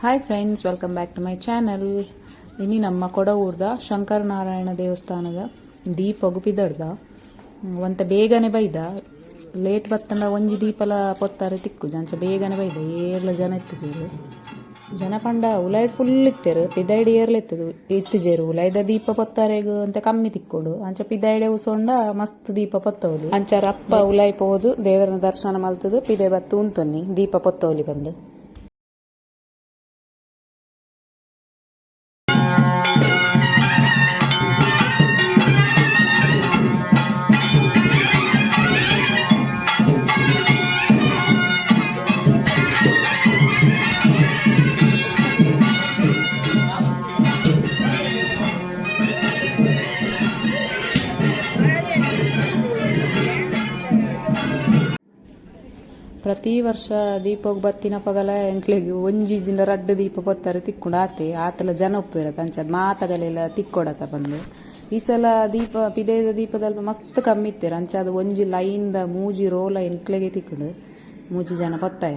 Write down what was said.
Hi friends welcome back to my channel ಇನ್ನು ನಮ್ಮ ಕೊಡಗೂರ್ದ ಶಂಕರನಾರಾಯಣ ದೇವಸ್ಥಾನದ ದೀಪ ಗುಪಿದಡ್ದ ಒಂತ ಬೇಗನೆ ಬೈದ. ಲೇಟ್ ಬತ್ತಂಡ ಒಂಜಿ ದೀಪಲ ಪೊತ್ತಾರೆ ತಿಕ್ಕು. ಜಂಚ ಬೇಗನೆ ಬೈದ. ಏರ್ಲ ಜನ ಇತ್ತುಜೇರು ಜನ ಪಂಡ ಉಲಾಯ್ಡ್ ಫುಲ್ ಇತ್ತೇರು. ಪಿದಾಯ್ಡ್ ಏರ್ಲ ಇತ್ತದು ಇತ್ತುಜೇರು ಉಲಾಯ್ದ ದೀಪ ಪೊತ್ತಾರೆಗ್ ಅಂತ ಕಮ್ಮಿ ತಿಕ್ಕೋಡು. ಅಂಚ ಪಿದಾಯ್ಡೆ ಉಸೊಂಡ ಮಸ್ತ್ ದೀಪ ಪೊತ್ತವಲಿ ಅಂಚಾರ ಅಪ್ಪ ಉಲಾಯ್ ಪೋದು ದೇವರನ ದರ್ಶನ ಮಲ್ತದು, ಪಿದೆ ಬತ್ತು ಉಂತೊನ್ನಿ. ದೀಪ ಪೊತ್ತವಲಿ ಬಂದು. ಪ್ರತಿ ವರ್ಷ ದೀಪಗ್ ಬತ್ತಿನ ಪಗಲ ಎಂಕ್ಲೆಗ್ ಒಂಜಿಜಿಂದ ರಡ್ಡು ದೀಪ ಬತ್ತಾರೆ ತಿಕ್ಕೊಂಡು ಆತೆ. ಆತಲ ಜನ ಉಪ್ಪಿರತ್ತೆ ತಂಚದ ಮಾತಗಲೆಲ್ಲ ತಿಕ್ಕೊಡತ್ತ ಬಂದು. ಈ ಸಲ ದೀಪ, ಪಿದೇದ ದೀಪದಲ್ಲಿ ಮಸ್ತ್ ಕಮ್ಮಿ ಇತ್ತೀರ ಅಂಚ ಅದು ಒಂಜಿ ಲೈನ್ದ ಮೂಜಿ ರೋಲ ಎಂಕ್ಲೆಗೆ ತಿಕ್ಕಡು ಮೂಜಿ ಜನ ಪೊತ್ತಾಯ.